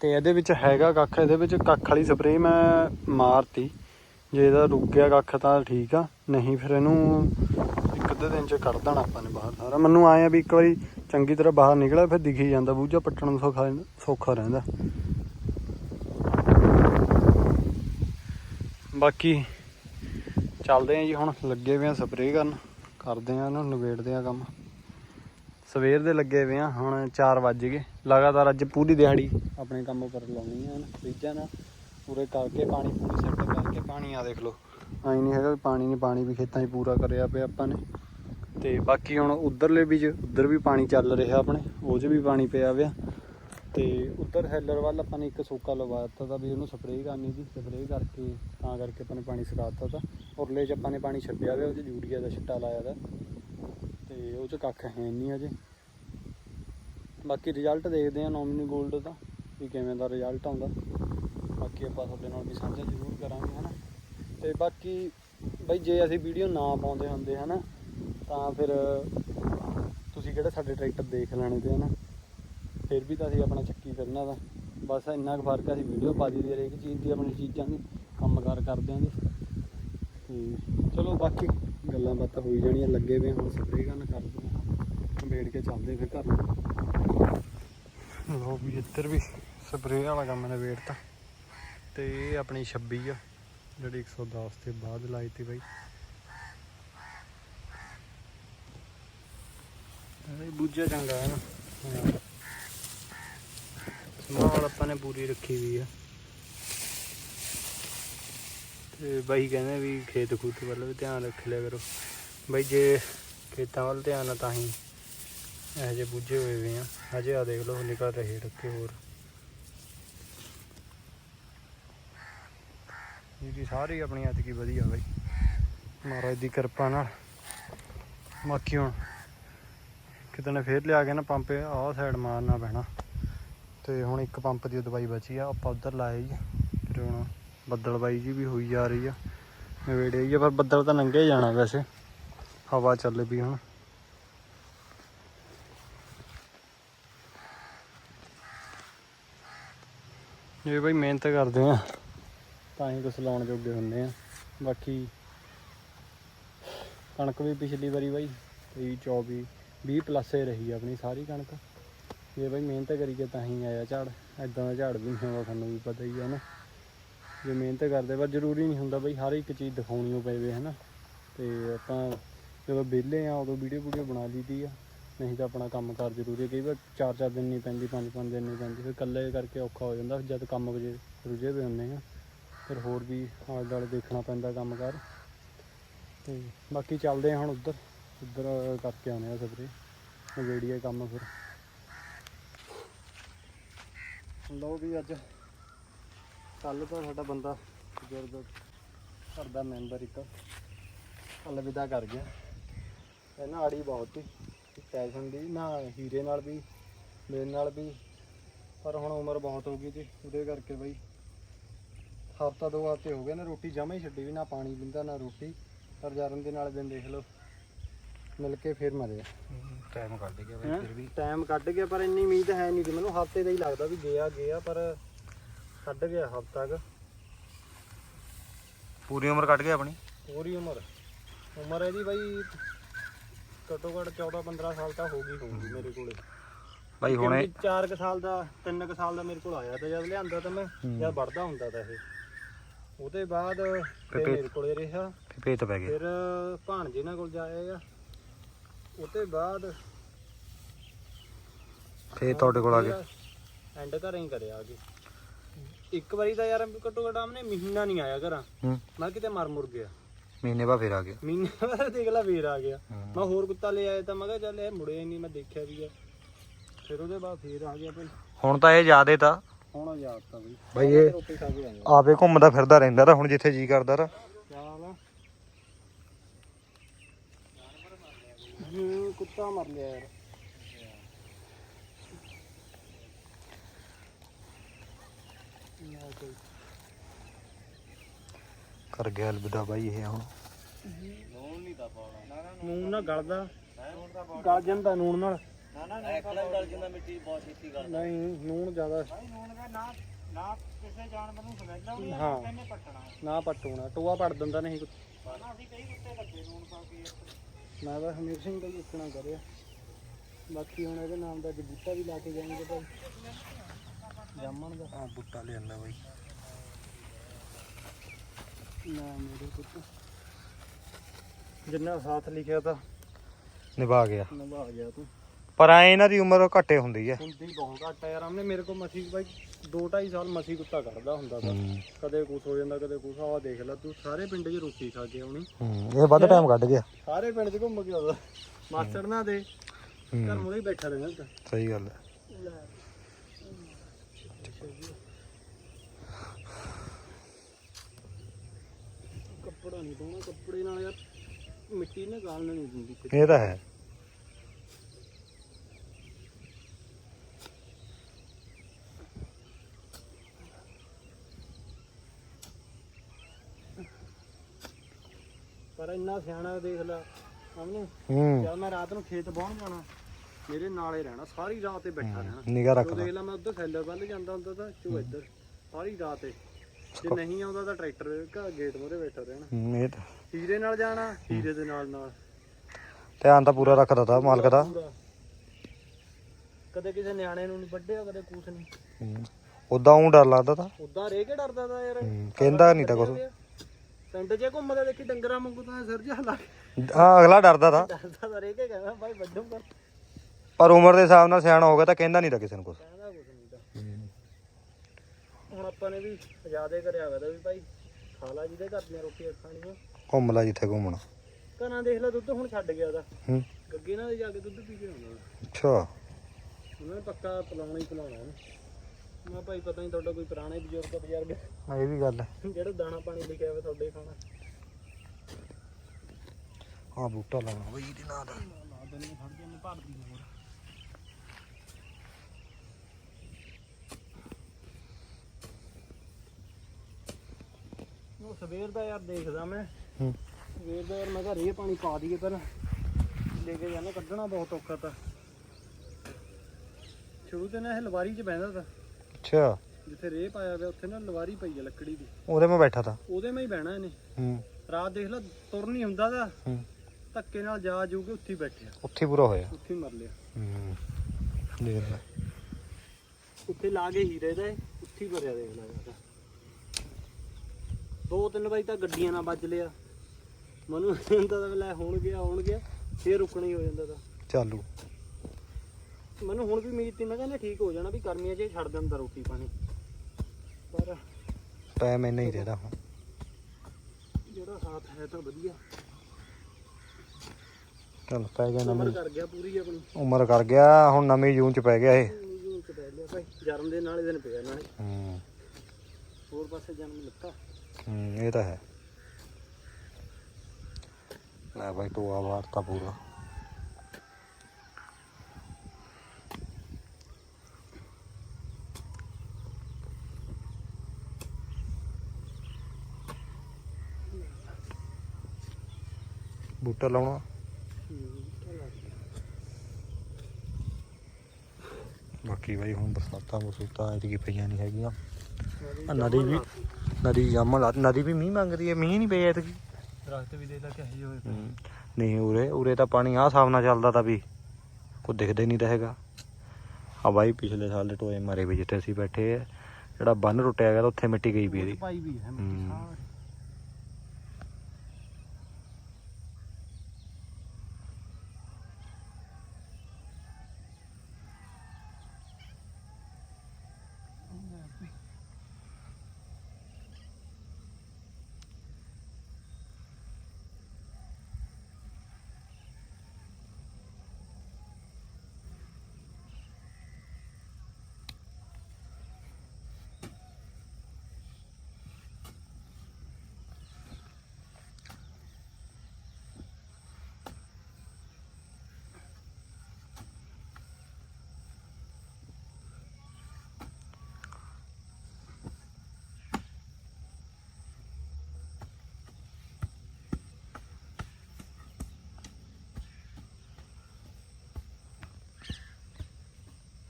ਤੇ ਇਹਦੇ ਵਿੱਚ ਹੈਗਾ ਕੱਖ, ਇਹਦੇ ਵਿੱਚ ਕੱਖ ਵਾਲੀ ਸਪਰੇਅ ਮੈਂ ਮਾਰਤੀ। ਜੇ ਇਹਦਾ ਰੁਕ ਗਿਆ ਕੱਖ ਤਾਂ ਠੀਕ ਆ, ਨਹੀਂ ਫਿਰ ਇਹਨੂੰ ਅੱਧੇ ਦਿਨ ਚ ਕੱਢ ਦੇਣਾ ਆਪਾਂ ਨੇ ਬਾਹਰ ਸਾਰਾ। ਮੈਨੂੰ ਆਏ ਆ ਵੀ ਇੱਕ ਵਾਰੀ ਚੰਗੀ ਤਰ੍ਹਾਂ ਬਾਹਰ ਨਿਕਲਿਆ, ਫਿਰ ਦਿਖੀ ਜਾਂਦਾ ਬੂਝਾ, ਪੱਟਣ ਨੂੰ ਸੌਖਾ ਸੌਖਾ ਰਹਿੰਦਾ। ਬਾਕੀ ਚੱਲਦੇ ਆ ਜੀ ਹੁਣ, ਲੱਗੇ ਹੋਏ ਆ ਸਪਰੇਅ ਕਰਨ। ਕਰਦੇ ਆ ਇਹਨੂੰ, ਨਿਬੇੜਦੇ ਆ ਕੰਮ। ਸਵੇਰ ਦੇ ਲੱਗੇ ਹੋਏ ਆ, ਹੁਣ 4 ਵੱਜ ਗਏ। ਲਗਾਤਾਰ ਅੱਜ ਪੂਰੀ ਦਿਹਾੜੀ ਆਪਣੇ ਕੰਮ ਉੱਪਰ ਲਾਉਣੀ ਆ ਫਰਿੱਜਾਂ ਨਾਲ। ਪੂਰੇ ਕਰਕੇ ਪਾਣੀ ਪੂਰੀ ਸੈੱਟ ਕਰਕੇ ਪਾਣੀ ਆ ਦੇਖ ਲਓ। ਆਈ ਨਹੀਂ ਹੈਗਾ ਵੀ ਪਾਣੀ ਨਹੀਂ ਪਾਣੀ ਵੀ ਖੇਤਾਂ 'ਚ ਪੂਰਾ ਕਰਿਆ ਪਿਆ ਆਪਾਂ ਨੇ। ਤੇ ਬਾਕੀ ਹੁਣ ਉਧਰਲੇ ਵੀ ਉਧਰ ਵੀ ਪਾਣੀ ਚੱਲ ਰਿਹਾ ਆਪਣੇ, ਉਹ 'ਚ ਵੀ ਪਾਣੀ ਪਿਆ ਪਿਆ ਤੇ ਉਧਰ ਹੈਲਰ ਵੱਲ ਆਪਾਂ ਨੇ ਇੱਕ ਸੋਕਾ ਲਵਾ ਦਿੱਤਾ ਤਾਂ ਵੀ ਉਹਨੂੰ ਸਪਰੇਅ ਕਰਨੀ ਸੀ ਸਪਰੇਅ ਕਰਕੇ ਤਾਂ ਕਰਕੇ ਆਪਾਂ ਨੇ ਪਾਣੀ ਸੁਕਾ ਦਿੱਤਾ ਤਾਂ। ਉਰਲੇ 'ਚ ਆਪਾਂ ਨੇ ਪਾਣੀ ਛੱਡਿਆ ਹੋਇਆ ਉਹ 'ਚ ਯੂਰੀਆ ਦਾ ਛਿੱਟਾ ਲਾਇਆ ਦਾ। ਤੇ ਉਹ 'ਚ ਕੱਖ ਹੈ ਨਹੀਂ ਅਜੇ। ਬਾਕੀ ਰਿਜ਼ਲਟ ਦੇਖਦੇ ਆ ਨੋਮਿਨੀ 골ਡ ਦਾ, ਵੀ ਕਿਵੇਂ ਦਾ ਰਿਜ਼ਲਟ ਆਉਂਦਾ। ਬਾਕੀ ਆਪਾਂ ਤੁਹਾਡੇ ਨਾਲ ਵੀ ਸਾਂਝਾ ਜ਼ਰੂਰ ਕਰਾਂਗੇ, ਹਨਾ। ਤੇ ਬਾਕੀ ਬਈ ਜੇ ਅਸੀਂ ਵੀਡੀਓ ਨਾ ਪਾਉਂਦੇ ਹੁੰਦੇ, ਹਨਾ ਤਾਂ ਫਿਰ ਤੁਸੀਂ ਕਿਹੜਾ ਸਾਡੇ ਟਰੈਕਟਰ ਦੇਖ ਲੈਣੇ ਤੇ, ਹਨਾ? ਫਿਰ ਵੀ ਤਾਂ ਅਸੀਂ ਆਪਣਾ ਚੱਕੀ ਫਿਰਨਾ ਦਾ ਬਸ ਇੰਨਾ ਕੁ ਫ਼ਰਕ ਆ, ਅਸੀਂ ਵੀਡੀਓ ਪਾ ਦਈਦੀ ਹਰੇਕ ਚੀਜ਼ ਦੀ, ਆਪਣੀ ਚੀਜ਼ਾਂ ਦੀ, ਕੰਮਕਾਰ ਕਰਦਿਆਂ ਦੀ ਤੇ ਚਲੋ ਬਾਕੀ ਗੱਲਾਂ ਬਾਤਾਂ ਹੋਈ ਜਾਣੀਆਂ, ਲੱਗੇ ਵੇ ਹੁਣ ਸਪਰੇਅ ਕਰਨ ਕਰਦੇ ਆ। ਕੰਬੇੜ ਕੇ ਚੱਲਦੇ ਫਿਰ ਘਰ ਨੂੰ। ਲੋ ਵੀ ਇੱਧਰ ਵੀ ਸਪਰੇਅ ਵਾਲਾ ਕੰਮ ਨੇ ਵੇਟ ਨਿਬੇੜਤਾ। ਤੇ ਇਹ ਆਪਣੀ 26 ਆ, ਜਿਹੜੀ 110 ਤੇ ਬਾਅਦ ਲਾਈ ਤੀ ਬਾਈ। ਇਹ ਬੂਝਾ ਚੰਗਾ ਹੈ ਨਾ। ਸਮਾਲ ਆਪਾਂ ਨੇ ਪੂਰੀ ਰੱਖੀ ਵੀ ਆ। ਤੇ ਬਾਈ ਕਹਿੰਦੇ ਵੀ ਖੇਤ ਖੂਤ ਵੱਲ ਵੀ ਧਿਆਨ ਰੱਖ ਲਿਆ ਕਰੋ। ਬਾਈ ਜੇ ਖੇਤਾਂ ਵੱਲ ਧਿਆਨ ਆ ਤਾਂ ਹੀ ਇਹੋ ਜਿਹੇ ਬੂਝੇ ਹੋਏ ਵੇ ਆ। ਹਜੇ ਆ ਦੇਖ ਲਓ ਨਿਕਲ ਰਹੇ ਡੱਕੇ ਹੋਰ। ਜੀ ਸਾਰੀ ਆਪਣੀ ਐਤਕੀ ਵਧੀਆ ਬਾਈ। ਮਹਾਰਾਜ ਦੀ ਕਿਰਪਾ ਨਾਲ। ਬਾਕੀ ਹੁਣ ਕਿਤੇ ਨੇ ਫੇਰ ਲਿਆ ਕੇ ਨਾ ਪੰਪ, ਆਹ ਸਾਈਡ ਮਾਰਨਾ ਪੈਣਾ। ਤੇ ਹੁਣ ਇੱਕ ਪੰਪ ਦੀ ਦਵਾਈ ਬਚੀ ਆ, ਆਪਾਂ ਉਧਰ ਲਾਏ ਜੀ। ਫਿਰ ਹੁਣ ਬੱਦਲਬਾਈ ਜੀ ਵੀ ਹੋਈ ਜਾ ਰਹੀ ਆ ਨਵੇੜੇ ਹੀ ਆ, ਪਰ ਬੱਦਲ ਤਾਂ ਨੰਗੇ ਜਾਣਾ ਵੈਸੇ। ਹਵਾ ਚੱਲ ਪਈ ਹੁਣ। ਇਹ ਬਈ ਮਿਹਨਤ ਕਰਦੇ ਆ, ਤਾਂ ਹੀ ਕੁਛ ਲਾਉਣ ਜੋਗੇ ਹੁੰਦੇ ਆ। ਬਾਕੀ ਕਣਕ ਵੀ ਪਿਛਲੀ ਵਾਰੀ ਬਾਈ 23 24 20 ਪਲੱਸ ਹੀ ਰਹੀ ਆਪਣੀ ਸਾਰੀ ਕਣਕ। ਜੇ ਬਈ ਮਿਹਨਤ ਕਰੀਏ ਤਾਂ ਹੀ ਆਇਆ ਝਾੜ ਐਦਾਂ ਦਾ ਝਾੜ ਵੀ ਨਹੀਂ ਆਉਂਦਾ ਤੁਹਾਨੂੰ ਵੀ ਪਤਾ ਹੀ ਹੈ ਨਾ। ਜੇ ਮਿਹਨਤ ਕਰਦੇ, ਪਰ ਜ਼ਰੂਰੀ ਨਹੀਂ ਹੁੰਦਾ ਬਈ ਹਰ ਇੱਕ ਚੀਜ਼ ਦਿਖਾਉਣੀ ਓ ਪਵੇ ਹੈ ਨਾ ਤੇ ਆਪਾਂ ਜਦੋਂ ਵਿਹਲੇ ਆ, ਉਦੋਂ ਵੀਡੀਓ ਵੀਡੀਓ ਬਣਾ ਲਈਦੀ ਆ। ਨਹੀਂ ਤਾਂ ਆਪਣਾ ਕੰਮ ਕਾਰ ਜ਼ਰੂਰੀ ਹੈ ਕਈ ਵਾਰ ਚਾਰ ਚਾਰ ਦਿਨ ਨਹੀਂ ਪੈਂਦੀ, ਪੰਜ ਪੰਜ ਦਿਨ ਨਹੀਂ ਪੈਂਦੀ, ਫਿਰ ਇਕੱਲੇ ਕਰਕੇ ਔਖਾ ਹੋ ਜਾਂਦਾ, ਜਦ ਕੰਮ ਵਜੇ ਰੁਝੇ ਪਏ ਹੁੰਦੇ ਆ। ਫਿਰ ਹੋਰ ਵੀ ਆਲੇ ਦੁਆਲੇ ਦੇਖਣਾ ਪੈਂਦਾ ਕੰਮ ਕਾਰ। ਤੇ ਬਾਕੀ ਚੱਲਦੇ ਆ ਹੁਣ ਉੱਧਰ। ਉੱਧਰ ਕਰਕੇ ਆਉਣੇ ਆ ਸਪਰੇ। ਨਵੇੜੀਏ ਕੰਮ ਫਿਰ। ਲਓ ਵੀ ਅੱਜ ਕੱਲ ਤਾਂ ਸਾਡਾ ਬੰਦਾ ਬਜ਼ੁਰਗ ਘਰ ਦਾ ਮੈਂਬਰ ਇੱਕ। ਅਲਵਿਦਾ ਕਰ ਗਿਆ। ਇਹਨਾਂ ਆੜੀ ਬਹੁਤ ਸੀ ਟੈਸ਼ਨ ਦੀ। ਨਾ ਹੀਰੇ ਨਾਲ ਵੀ ਮੇਰੇ ਨਾਲ ਵੀ। ਪਰ ਹੁਣ ਉਮਰ ਬਹੁਤ ਹੋ ਗਈ ਤੇ ਉਹਦੇ ਕਰਕੇ ਬਈ ਹਫਤਾ ਦੋ ਹਫ਼ਤੇ ਹੋ ਗਏ ਨਾ ਰੋਟੀ ਜਮਾ ਹੀ ਛੱਡੀ ਵੀ, ਨਾ ਪਾਣੀ ਪੀਂਦਾ, ਨਾ ਰੋਟੀ। ਪਰ ਜਰਨ ਦੇ ਨਾਲ ਦਿਨ ਦੇਖ ਲਓ। ਮਿਲ ਕੇ ਫੇਰ ਮਰਿਆ ਟਾਈਮ ਕੱਢ ਗਿਆ ਹੈਂ? ਟਾਈਮ ਕੱਢ ਗਿਆ ਪਰ ਇੰਨੀ ਉਮੀਦ ਹੈ ਨਹੀਂ ਸੀ। ਮੈਨੂੰ ਹਫ਼ਤੇ ਦਾ ਹੀ ਲੱਗਦਾ ਵੀ ਗਿਆ ਗਿਆ ਪਰ ਕੱਢ ਗਿਆ ਹਫਤਾ ਕ। ਪੂਰੀ ਉਮਰ ਕੱਢ ਗਿਆ ਆਪਣੀ? ਪੂਰੀ ਉਮਰ। ਉਮਰ ਇਹਦੀ ਬਾਈ ਘੱਟੋ ਘੱਟ 14 15 ਸਾਲ ਤਾਂ ਹੋ ਗਈ ਹੋਊਗੀ ਮੇਰੇ ਕੋਲੇ। ਬਾਈ ਹੁਣੇ 4 ਕੁ ਸਾਲ ਦਾ 3 ਕੁ ਸਾਲ ਦਾ ਮੇਰੇ ਕੋਲ ਆਇਆ ਤਾਂ ਜਦ ਲਿਆਂਦਾ ਤਾਂ ਮੈਂ। ਜਦ ਵੜਦਾ ਹੁੰਦਾ ਤਾਂ ਇਹ। ਉਹਦੇ ਬਾਅਦ ਫਿਰ ਪੇ- ਮੇਰੇ ਕੋਲੇ ਰਿਹਾ। ਪੈ ਗਿਆ। ਫਿਰ ਭਾਣਜੇ ਨਾਲ ਕੋਲ ਜਾਇਆ ਆ ਉਹਦੇ ਬਾਅਦ ਫੇਰ ਤੁਹਾਡੇ ਕੋਲ ਆ ਗਿਆ ਐਂਡ ਘਰੇ ਹੀ ਕਰਿਆ ਆ ਕੇ ਇੱਕ ਵਾਰੀ ਤਾਂ ਯਾਰ ਘੱਟੋ ਘੱਟ ਆਮਨੇ ਮਹੀਨਾ ਨਹੀਂ ਆਇਆ ਘਰਾਂ। ਹੂੰ। ਮੈਂ ਕਿਤੇ ਮਰ ਮੁਰ ਗਿਆ। ਮਹੀਨੇ ਬਾਅਦ ਫੇਰ ਆ ਗਿਆ ਮਹੀਨੇ ਬਾਅਦ ਦੇਖ ਲਾ ਫੇਰ ਆ ਗਿਆ। ਮੈਂ ਹੋਰ ਕੁੱਤਾ ਲੈ ਆਇਆ ਤਾਂ ਮੈਂ ਕਿਹਾ ਚੱਲ ਇਹ ਮੁੜਿਆ ਹੀ ਨਹੀਂ ਮੈਂ ਦੇਖਿਆ ਵੀ ਆ। ਫਿਰ ਉਹਦੇ ਬਾਅਦ ਫੇਰ ਆ ਗਿਆ ਭਾਈ। ਹੁਣ ਤਾਂ ਇਹ ਜ਼ਿਆਦੇ ਤਾਂ। ਹੁਣ ਯਾਦ ਤਾਂ ਬਈ। ਬਈ ਇਹ ਆਪੇ ਘੁੰਮਦਾ ਫਿਰਦਾ ਰਹਿੰਦਾ ਤਾਂ ਹੁਣ ਜਿੱਥੇ ਜੀ ਕਰਦਾ ਤਾਂ ਚੱਲ ਜੀ ਕੁੱਤਾ ਮਰ ਲਿਆ ਯਾਰ। ਨਾ ਕੋਈ ਕਰ ਗਿਆ ਅਲਵਿਦਾ ਬਾਈ ਇਹ ਹੁਣ। ਨੂਨ ਨਹੀਂ ਦਾ ਪਾਉਣਾ ਨੂਨ ਨਾਲ ਗਲਦਾ। ਗਲ ਜਾਂਦਾ ਨੂਨ ਨਾਲ। ਨਾ ਨਾ ਗਲ ਜਾਂਦਾ ਮਿੱਟੀ ਬਹੁਤ ਛੇਤੀ ਗਲ ਨਹੀਂ ਨੂਨ ਜ਼ਿਆਦਾ। ਨੂਨ ਦਾ ਨਾ ਨਾ ਕਿਸੇ ਜਾਨਵਰ ਨੂੰ ਸਮਝਦਾ ਹਾਂ ਕਿੰਨੇ ਪੱਟਣਾ ਨਾ ਪੱਟੂਣਾ। ਟੋਆ ਪੜ ਦਿੰਦਾ ਨਹੀਂ ਨਾ ਅਸੀਂ ਕਈ ਕੁੱਤੇ। ਕੱਟੇ ਨੂਨ ਪਾ ਕੇ ਮੈਂ ਤਾਂ ਹਮੀਰ ਸਿੰਘ ਦਾ ਹੀ ਉੱਕਣਾ ਕਰਿਆ। ਬਾਕੀ ਹੁਣ ਇਹਦੇ ਨਾਮ ਦਾ ਅੱਜ ਬੂਟਾ ਵੀ ਲਾ ਕੇ ਜਾਣਗੇ ਭਾਈ। ਜਾਮਣ ਦਾ? ਆ ਬੁੱਟਾ ਲਿਆਂਦਾ ਬਾਈ। ਨਾ ਮੇਰੇ ਪੁੱਤ। ਜਿੰਨਾ ਸਾਥ ਲਿਖਿਆ ਤਾਂ ਨਿਭਾ ਗਿਆ। ਨਿਭਾ ਗਿਆ ਤੂੰ। ਪਰ ਐ ਇਹਨਾਂ ਦੀ ਉਮਰ ਘੱਟੇ ਹੁੰਦੀ ਹੈ। ਹੁੰਦੀ ਬਹੁਤ ਘੱਟ ਆ ਯਾਰ ਆਮਨੇ ਮੇਰੇ ਕੋਲ ਮਸੀ ਬਾਈ 2 2.5 ਸਾਲ ਮਸੀ ਕੁੱਤਾ ਕੱਢਦਾ ਹੁੰਦਾ ਤਾਂ। ਹੂੰ। ਕਦੇ ਕੁਛ ਹੋ ਜਾਂਦਾ ਕਦੇ ਕੁਛ। ਆ ਦੇਖ ਲੈ ਤੂੰ ਸਾਰੇ ਪਿੰਡ 'ਚ ਰੋਟੀ ਖਾ ਕੇ ਆਉਣੀ। ਹੂੰ ਇਹ ਵੱਧ ਟਾਈਮ ਕੱਢ ਗਿਆ। ਸਾਰੇ ਪਿੰਡ 'ਚ ਘੁੰਮ ਕੇ ਆਉਂਦਾ। ਮਾਸਟਰ ਨਾ ਦੇ ਘਰ ਹੂੰ ਬੈਠਾ ਰਹਿੰਦਾ। ਸਹੀ ਗੱਲ ਹੈ। ਕੱਪੜਾ ਨਹੀਂ ਪਾਉਣਾ ਕੱਪੜੇ ਨਾਲ ਯਾਰ ਮਿੱਟੀ ਨਾ ਗਾਲਣ ਨਹੀਂ ਦਿੰਦੀ। ਇਹ ਤਾਂ ਹੈ। ਪਰ ਇੰਨਾ ਸਿਆਣਾ ਦੇਖ ਲੈ। ਸਾਹਮਣੇ ਹੂੰ। ਜਦ ਮੈਂ ਰਾਤ ਨੂੰ ਖੇਤ ਬਾਹਣ ਜਾਣਾ। ਮੇਰੇ ਨਾਲੇ ਰਹਿਣਾ ਸਾਰੀ ਰਾਤ ਤੇ ਬੈਠਾ ਰਹਿਣਾ। ਨਿਗਾ ਰੱਖਦਾ ਦੇਖ ਲੈ ਮੈਂ ਉਧਰ ਸੈਲਰ ਵੱਲ ਜਾਂਦਾ ਹੁੰਦਾ ਤਾਂ ਚੋ ਇੱਧਰ ਸਾਰੀ ਰਾਤ ਤੇ ਜੇ ਨਹੀਂ ਆਉਂਦਾ ਤਾਂ ਟਰੈਕਟਰ ਘਾ ਗੇਟ ਮੂਹਰੇ ਬੈਠਾ ਰਹਿਣਾ। ਹੂੰ ਇਹ ਤਾਂ ਹੀਰੇ ਨਾਲ ਜਾਣਾ ਹੀਰੇ ਦੇ ਨਾਲ ਨਾਲ। ਧਿਆਨ ਤਾਂ ਪੂਰਾ ਰੱਖਦਾ ਤਾ ਮਾਲਕ ਦਾ। ਪੂਰਾ। ਕਦੇ ਕਿਸੇ ਨਿਆਣੇ ਨੂੰ ਨਹੀਂ ਵੱਢਿਆ ਕਦੇ ਕੁਛ ਨਹੀਂ। ਉਦਾਂ ਉਹ ਡਰ ਲੱਗਦਾ ਤਾਂ। ਉਦਾਂ ਰੇ ਕੇ ਡਰਦਾ ਤਾ ਯਾਰ। ਹੂੰ, ਕਹਿੰਦਾ ਨਹੀਂ ਤਾਂ ਕੁਛ। ਪਿੰਡ 'ਚ ਘੁੰਮਦਾ ਦੇਖੀ ਡੰਗਰਾਂ ਵਾਂਗੂ ਤਾਂ ਸਿਰ ਜਿਹਾ ਲਾ ਕੇ। ਹਾਂ ਅਗਲਾ ਡਰਦਾ ਤਾ। ਡਰਦਾ ਤਾਂ ਰੇ ਕੇ ਕਹਿੰਦਾ ਭਾਈ ਵੱਢੂਗਾ ਪਰ ਉਮਰ ਦੇ ਹਿਸਾਬ ਨਾਲ ਸਿਆਣਾ ਹੋ ਗਿਆ ਤਾਂ ਕਹਿੰਦਾ ਨਹੀਂ ਤਾਂ ਕਿਸੇ ਨੂੰ ਕਹਿੰਦਾ ਨਹੀਂ ਤਾਂ। ਹੁਣ ਆਪਾਂ ਨੇ ਵੀ ਆਜ਼ਾਦੇ ਕਰਿਆ ਹੋਇਆ ਤਾਂ ਵੀ ਭਾਈ ਖਾ ਲਾ ਜਿਹਦੇ ਘਰ ਦੀਆਂ ਰੋਟੀਆਂ ਖਾਣੀਆਂ। ਘੁੰਮ ਲੈ ਜਿੱਥੇ ਘੁੰਮਣਾ। ਘਰਾਂ ਦੇਖ ਲੈ ਦੁੱਧ ਹੁਣ ਛੱਡ ਗਿਆ ਉਹਦਾ। ਹੂੰ। ਗੱਗੇ ਨਾਲ ਜਾ ਕੇ ਦੁੱਧ ਪੀ ਕੇ ਆਉਂਦਾ। ਅੱਛਾ। ਉਹਨਾਂ ਨੇ ਪੱਕਾ ਪਿਲਾਉਣਾ ਹੀ ਪਿਲਾਉਣਾ ਉਹਨੂੰ। ਮੈਂ ਭਾਈ ਪਤਾ ਨਹੀਂ ਤੁਹਾਡਾ ਕੋਈ ਪੁਰਾਣੇ ਬਜ਼ੁਰਗ ਬਜ਼ੁਰਗ। ਇਹ ਵੀ ਗੱਲ ਹੈ। ਜਿਹੜਾ ਦਾਣਾ ਪਾਣੀ ਲਿਖਿਆ ਹੋਇਆ ਤੁਹਾਡੇ ਖਾਣਾ ਹਾਂ ਬੂਟਾ ਲਾਉਣਾ। ਬਈ ਇਹਦੇ ਨਾਲ ਦਾ। ਕੇ ਭਰਦੀ ਹੋਰ ਉਹ ਸਵੇਰ ਦਾ ਯਾਰ ਦੇਖਦਾ ਮੈਂ। ਹੂੰ। ਸਵੇਰ ਦਾ ਯਾਰ ਮੈਂ ਕਿਹਾ ਰੇ ਪਾਣੀ ਪਾ ਦਈਏ ਪਰ ਲੈ ਕੇ ਜਾਣਾ ਕੱਢਣਾ ਬਹੁਤ ਔਖਾ ਤਾਂ। ਸ਼ੁਰੂ ਤੇ ਨਾ ਇਹ ਲਵਾਰੀ 'ਚ ਬਹਿੰਦਾ ਤਾ। ਅੱਛਾ। ਜਿੱਥੇ ਰੇ ਪਾਇਆ ਹੋਇਆ ਉੱਥੇ ਨਾ ਲਵਾਰੀ ਪਈ ਆ ਲੱਕੜੀ ਦੀ। ਉਹਦੇ ਮੈਂ ਬੈਠਾ ਤਾ। ਉਹਦੇ ਮੈਂ ਹੀ ਬਹਿਣਾ ਇਹਨੇ। ਹੂੰ। ਰਾਤ ਦੇਖ ਲੈ ਤੁਰ ਨਹੀਂ ਹੁੰਦਾ ਦਾ ਹੂੰ। ਧੱਕੇ ਨਾਲ ਜਾ ਜੂ ਕੇ ਉੱਥੇ ਹੀ ਬੈਠਿਆ ਉੱਥੇ ਪੂਰਾ ਹੋਇਆ। ਉੱਥੇ ਹੀ ਮਰ ਲਿਆ। ਹੂੰ। ਦੇਖ ਲੈ। ਉੱਥੇ ਲਾ ਕੇ ਹੀਰੇ ਦਾ ਉੱਥੇ ਹੀ ਭਰਿਆ ਦੇਖ ਲੈ ਯਾਰ ਦੋ ਤਿੰਨ ਵਾਰੀ ਤਾਂ ਗੱਡੀਆਂ ਨਾਲ ਵੱਜ ਲਿਆ। ਮਨੂੰ ਹੁੰਦਾ ਤਾਂ ਲੈ ਹੁਣ ਗਿਆ ਹੁਣ ਗਿਆ ਫੇਰ ਰੁਕਣਾ ਹੀ ਹੋ ਜਾਂਦਾ ਤਾਂ। ਚਾਲੂ। ਮੈਨੂੰ ਹੁਣ ਵੀ ਉਮੀਦ ਤੀ ਮੈਂ ਕਹਿੰਦਾ ਠੀਕ ਹੋ ਜਾਣਾ ਵੀ ਗਰਮੀਆਂ 'ਚ ਇਹ ਛੱਡ ਦਿੰਦਾ ਰੋਟੀ ਪਾਣੀ। ਪਰ ਟਾਈਮ ਇੰਨਾ ਹੀ ਦੇਦਾ ਹੁਣ। ਜਿਹੜਾ ਸਾਥ ਹੈ ਤਾਂ ਵਧੀਆ। ਚੱਲ ਪੈ ਗਿਆ ਉਮਰ ਨਵੀਂ। ਕਰ ਗਿਆ ਪੂਰੀ ਆਪਣੀ। ਉਮਰ ਕਰ ਗਿਆ ਹੁਣ ਨਵੀਂ ਜੂਨ ਚ ਪੈ ਗਿਆ ਇਹ। ਜੂਨ ਚ ਪੈ ਲਿਆ ਭਾਈ ਜਨਮ ਦੇ ਨਾਲ ਹੀ ਦਿਨ ਪਿਆ ਨਾਲੇ ਹੂੰ। ਹੋਰ ਪਾਸੇ ਜਨਮ ਲਿੱਤਾ ਹੂੰ ਇਹ ਤਾਂ ਹੈ। ਲੈ ਬਾਈ ਟੋਆ ਵਾਰਤਾ ਪੂਰਾ। ਬੂਟਾ ਲਾਉਣਾ। ਬਾਕੀ ਬਾਈ ਹੁਣ ਬਰਸਾਤਾਂ ਬਰਸੂਤਾਂ ਐਤਕੀ ਪਈਆਂ ਨਹੀਂ ਹੈਗੀਆਂ। ਆਹ ਨਦੀ ਵੀ ਨਦੀ ਜਾਮਣ ਲਾ ਨਦੀ ਵੀ ਮੀਂਹ ਮੰਗਦੀ ਹੈ ਮੀਂਹ ਨਹੀਂ ਪਿਆ ਐਤਕੀ। ਦਰਖਤ ਵੀ ਦੇ ਲਾ ਕੇ ਹੋਏ। ਹਮ, ਨਹੀਂ ਉਰੇ ਉਰੇ ਤਾਂ ਪਾਣੀ ਆਹ ਹਿਸਾਬ ਨਾਲ ਚੱਲਦਾ ਤਾਂ ਵੀ ਕੋਈ ਦਿਖਦਾ ਹੀ ਨਹੀਂ ਤਾਂ ਹੈਗਾ। ਆ ਬਾਈ ਪਿਛਲੇ ਸਾਲ ਦੇ ਟੋਏ ਮਾਰੇ ਵੀ ਜਿੱਥੇ ਅਸੀਂ ਬੈਠੇ ਆ ਜਿਹੜਾ ਬੰਨ ਟੁੱਟਿਆ ਗਿਆ ਤਾਂ ਉੱਥੇ ਮਿੱਟੀ ਗਈ ਪਈ ਇਹਦੀ। ਪਾਈ ਵੀ ਹੈ ਹੂੰ। ਮਿੱਟੀ ਸਾਰੀ।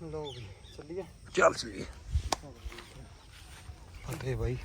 ਲੋ ਵੀ ਚੱਲੀਏ। ਚੱਲ ਚਲੀਏ ਫਤਿਹ ਬਾਈ।